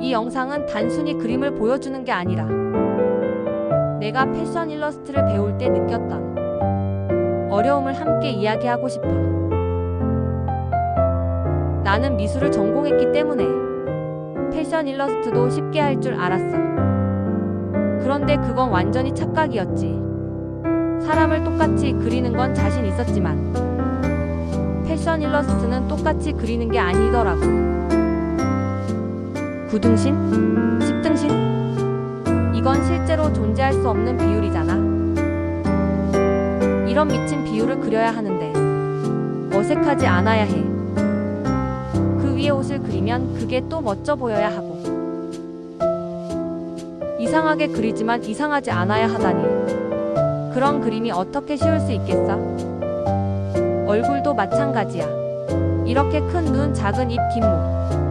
이 영상은 단순히 그림을 보여주는 게 아니라 내가 패션 일러스트를 배울 때 느꼈던 어려움을 함께 이야기하고 싶어. 나는 미술을 전공했기 때문에 패션 일러스트도 쉽게 할 줄 알았어. 그런데 그건 완전히 착각이었지. 사람을 똑같이 그리는 건 자신 있었지만 패션 일러스트는 똑같이 그리는 게 아니더라고. 9등신? 10등신? 이건 실제로 존재할 수 없는 비율이잖아. 이런 미친 비율을 그려야 하는데 어색하지 않아야 해. 그 위에 옷을 그리면 그게 또 멋져 보여야 하고. 이상하게 그리지만 이상하지 않아야 하다니. 그런 그림이 어떻게 쉬울 수 있겠어? 얼굴도 마찬가지야. 이렇게 큰 눈, 작은 입, 긴 목.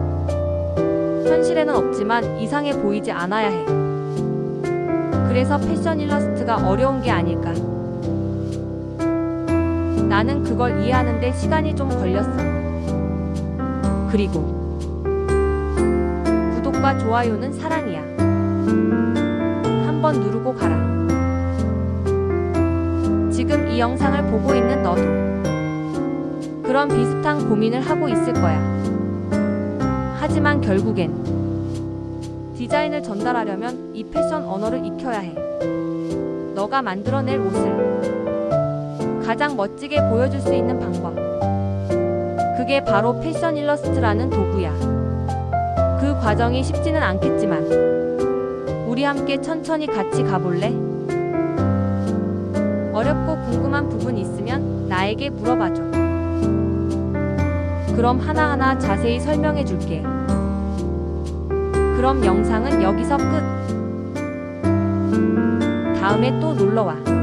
현실에는 없지만 이상해 보이지 않아야 해. 그래서 패션 일러스트가 어려운 게 아닐까. 나는 그걸 이해하는데 시간이 좀 걸렸어. 그리고 구독과 좋아요는 사랑이야. 한번 누르고 가라. 지금 이 영상을 보고 있는 너도 그런 비슷한 고민을 하고 있을 거야. 하지만 결국엔 디자인을 전달하려면 이 패션 언어를 익혀야 해. 너가 만들어낼 옷을 가장 멋지게 보여줄 수 있는 방법. 그게 바로 패션 일러스트라는 도구야. 그 과정이 쉽지는 않겠지만, 우리 함께 천천히 같이 가볼래? 어렵고 궁금한 부분 있으면 나에게 물어봐줘. 그럼 하나하나 자세히 설명해 줄게. 그럼 영상은 여기서 끝. 다음에 또 놀러와.